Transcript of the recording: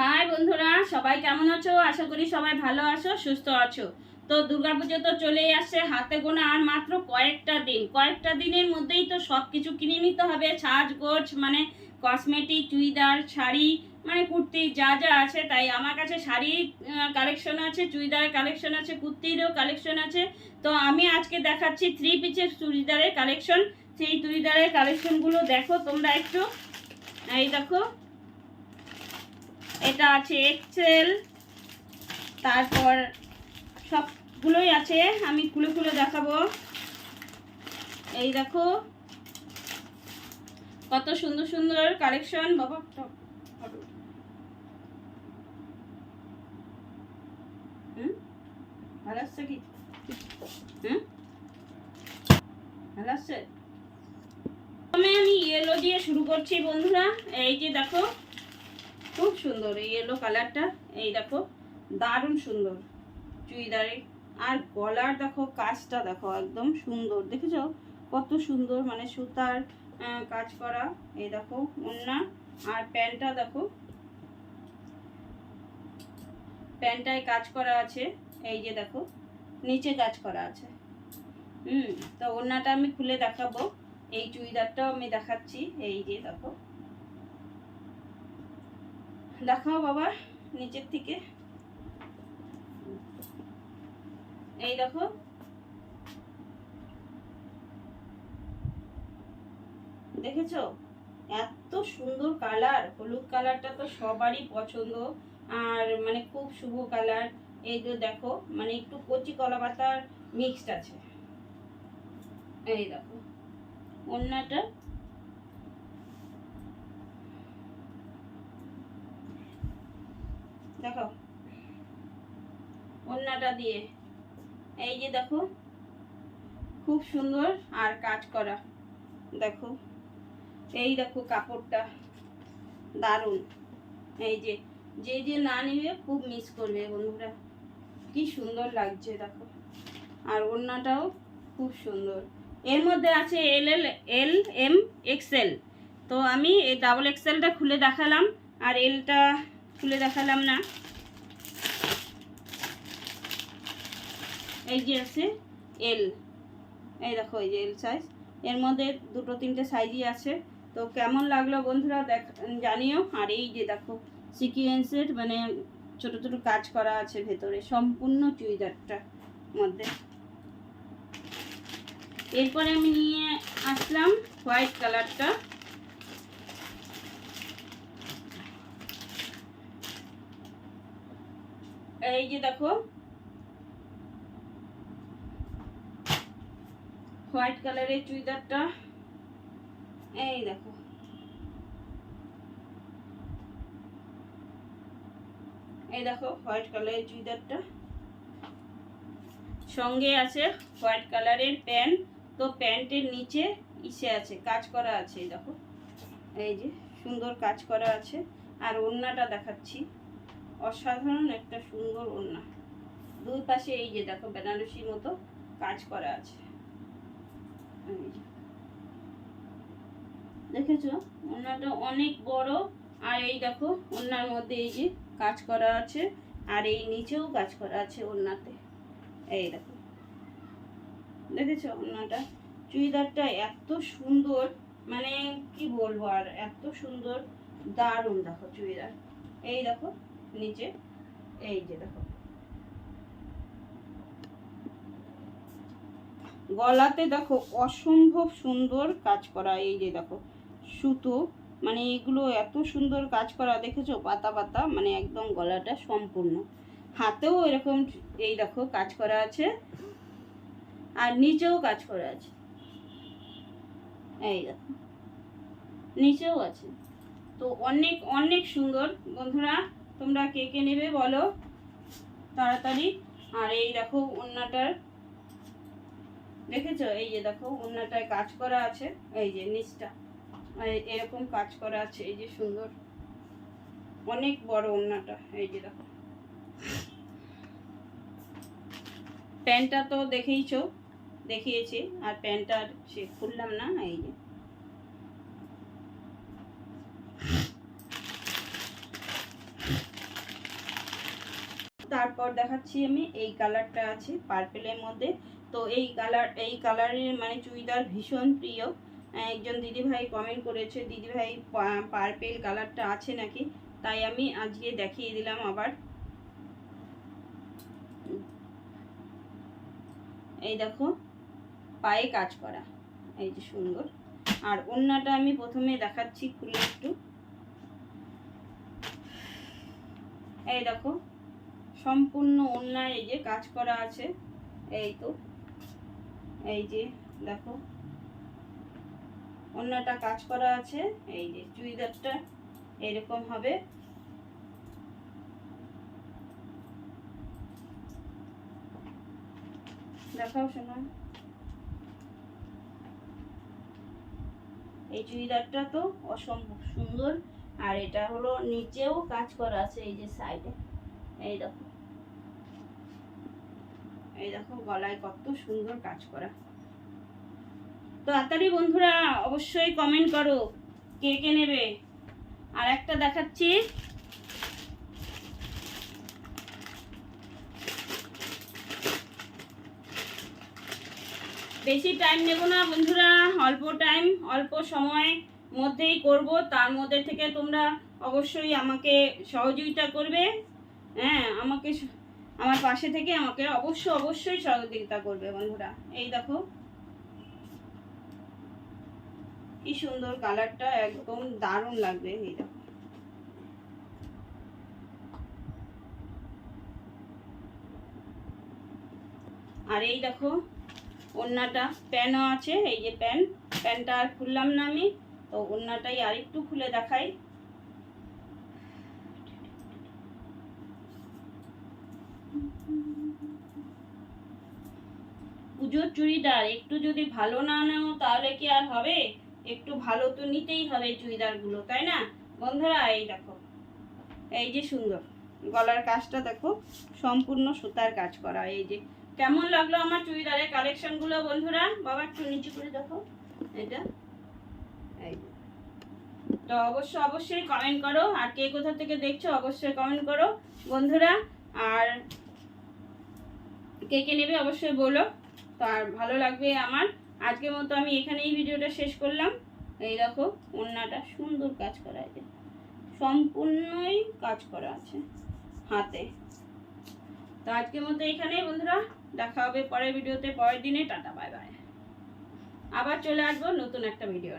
High বন্ধুরা, সবাই কেমন আছো? আশা করি সবাই ভালো আছো, সুস্থ আছো। তো দুর্গাপুজো তো চলেই আসছে, হাতে গোনা আর মাত্র কয়েকটা দিন। কয়েকটা দিনের মধ্যেই তো সব কিছু কিনে নিতে হবে। সাজগোজ মানে কসমেটিক চুড়িদার, শাড়ি মানে কুর্তি যা যা আছে। তাই আমার কাছে শাড়ির কালেকশন আছে, চুড়িদারের কালেকশন আছে, কুর্তিরও কালেকশন আছে। তো আমি আজকে দেখাচ্ছি থ্রি পিচের চুড়িদারের কালেকশন সেই চুড়িদারের কালেকশনগুলো দেখো তোমরা একটু। এই দেখো এটা আছে এক্সেল তারপর সবগুলোই আছে, আমি খুলে খুলে দেখাবো। এই দেখো, কত সুন্দর সুন্দর কালেকশন বাবা ভালো আমি ইয়েলো দিয়ে শুরু করছি বন্ধুরা। এই যে দেখো খুব সুন্দর, এই ইয়েলো কালারটা এই দেখো, দারুণ সুন্দর। চুড়িদারে, আর গলার দেখো, কাজটা দেখো, একদম সুন্দর। দেখেছ? কত সুন্দর মানে সুতার কাজ করা, এই দেখো ওন্না আর প্যান্টটা দেখো। প্যান্টটায় কাজ করা আছে, এই যে দেখো, নিচে কাজ করা আছে। হুম, তো ওন্নাটা আমি খুলে দেখাবো, এই চুড়িদারটাও আমি দেখাচ্ছি, এই যে দেখো। দেখাও বাবা, নিচের থেকে। এই দেখো। দেখেছ? এত সুন্দর কালার, হলুদ কালারটা তো সবারই পছন্দ। আর মানে খুব শুভ কালার। এই যে দেখো মানে একটু কচি কলা পাতার মিক্সড আছে। এই দেখো। অন্যটা দেখো। ওন্নাটা দিয়ে। এই যে দেখো, খুব সুন্দর আর কাজ করা। দেখো, এই দেখো কাপড়টা। দারুণ। এই যে যে যে না নেবে খুব মিস করবে বন্ধুরা। কি সুন্দর লাগছে দেখো। আর ওড়নাটাও খুব সুন্দর। এর মধ্যে আছে এল এল এল এম এক্সেল তো আমি এই ডাবল এক্সেলটা খুলে দেখালাম। আর এলটা খুলে দেখালাম না। এই যে আছে এল এই দেখো, এই যে এল সাইজ এর মধ্যে দুটো তিনটে সাইজই আছে। তো কেমন লাগল বন্ধুরা দেখ, জানিও। আর এই যে দেখো সিকুয়েন্সের মানে ছোট ছোট কাজ করা আছে ভেতরে, সম্পূর্ণ চুড়িদারটা মধ্যে। এরপরে আমি নিয়ে আসলাম হোয়াইট কালারটা এই যে দেখো। হোয়াইট কালারের চুড়িদারটা। এই দেখো। এই দেখো হোয়াইট কালারের চুড়িদারটা। সঙ্গে আছে হোয়াইট কালারের প্যান্ট তো প্যান্টের নিচে ইসে আছে, কাজ করা আছে দেখো। এই যে, সুন্দর কাজ করা আছে। আর ওড়নাটা দেখাচ্ছি। অসাধারণ একটা সুন্দর ওড়না। দুই পাশে এই যে দেখো বেনারসির মতো কাজ করা আছে। দেখেছ? ওড়নাটা অনেক বড়, আর এই দেখো ওড়নার মধ্যে এই যে কাজ করা আছে, আর এই নিচেও কাজ করা আছে ওড়নাতে। এই দেখো। দেখেছ ওড়নাটা? চুড়িদারটা এত সুন্দর মানে কি বলব আর, এত সুন্দর, দারুণ দেখো চুড়িদার। এই দেখো। নিচে। এই যে দেখো। গলাতে দেখো অসম্ভব সুন্দর কাজ করা, এই যে দেখো। সুতো মানে এগুলো এত সুন্দর কাজ করা, দেখেছ? পাতা পাতা মানে একদম গলাটা সম্পূর্ণ। হাতেও এরকম এই দেখো কাজ করা আছে, আর নিচেও কাজ করা আছে। এই দেখো। নিচেও আছে। তো অনেক অনেক সুন্দর। বন্ধুরা তোমরা কে কে নেবে বলো? তাড়াতাড়ি। আর এই দেখো ওন্নাটার দেখেছ? এই যে দেখো ওন্নাটায় কাজ করা আছে, এই যে নিচটা। এরকম কাজ করা আছে, এই যে সুন্দর। অনেক বড় ওন্নাটা এই যে দেখো। প্যান্টটা তো দেখেইছো, দেখিয়েছি, আর প্যান্টটা সে খুললাম না, এই যে। তারপর দেখাচ্ছি আমি, এই কালারটা আছে পার্পেলের মধ্যে। তো এই কালার, এই কালারের মানে চুড়িদার ভীষণ প্রিয়। একজন দিদিভাই কমেন্ট করেছে, দিদিভাই পার্পেল কালারটা আছে নাকি? তাই আমি আজকে দেখিয়ে দিলাম আবার। এই দেখো, পায়ে কাজ করা, এই যে সুন্দর। আর ওড়নাটা আমি প্রথমে দেখাচ্ছি খুলে একটু। এই দেখো সম্পূর্ণ ওড়নায় এই যে কাজ করা আছে, এই তো, এই যে, দেখো ওড়নাটা কাজ করা আছে, এই যে চুড়িদারটা এরকম হবে। দেখাও শোনা। এই চুড়িদারটা তো অসম্ভব সুন্দর, আর এটা হলো নিচেও কাজ করা আছে, এই যে সাইডে এই দেখো। এই দেখো গলায় কত সুন্দর কাজ করা। তো তাড়াতাড়ি বন্ধুরা, অবশ্যই কমেন্ট করো, কে কে নেবে? আর একটা দেখাচ্ছি। বেশি টাইম নেব না বন্ধুরা, অল্প টাইম অল্প সময় মধ্যেই করব, তার মধ্যে থেকে তোমরা অবশ্যই আমাকে সহযোগিতা করবে। হ্যাঁ আমাকে আমার পাশে থেকে আমাকে অবশ্য অবশ্যই সহযোগিতা করবে বন্ধুরা। এই দেখো। কি সুন্দর কালারটা, একদম দারুণ লাগবে এই দেখো। আর এই দেখো, ওড়নাটা প্যানও আছে, এই যে প্যান। প্যানটা আর খুললাম না আমি, তো ওড়নাটাই আরেকটু খুলে দেখাই। পুজোর চুড়িদার, একটু যদি ভালো না নাও তাহলে কি আর হবে? একটু ভালো তো নিতেই হবে চুড়িদারগুলো, তাই না? বন্ধুরা, এই দেখো, এই যে সুন্দর গলার কাজটা দেখো, সম্পূর্ণ সুতার কাজ করা, এই যে। কেমন লাগল আমার চুড়িদারের কালেকশনগুলো বন্ধুরা? বাবা, একটু নিচু করে দেখো, এটা। এই। তো অবশ্য, অবশ্যই কমেন্ট করো, আর কে কোথা থেকে দেখছ অবশ্যই কমেন্ট করো বন্ধুরা। আর কে কে নেবে অবশ্যই বলো। তো আর ভালো লাগবে আমার। আজকের মতো আমি এখানেই ভিডিওটা শেষ করলাম। এই দেখো ওড়নাটা সুন্দর কাজ করা আছে। সম্পূর্ণই কাজ করা আছে হাতে। তো আজকের মতো এখানেই বন্ধুরা, দেখা হবে পরের ভিডিওতে, পরের দিনে। Tata, bye bye. আবার চলে আসব নতুন একটা ভিডিও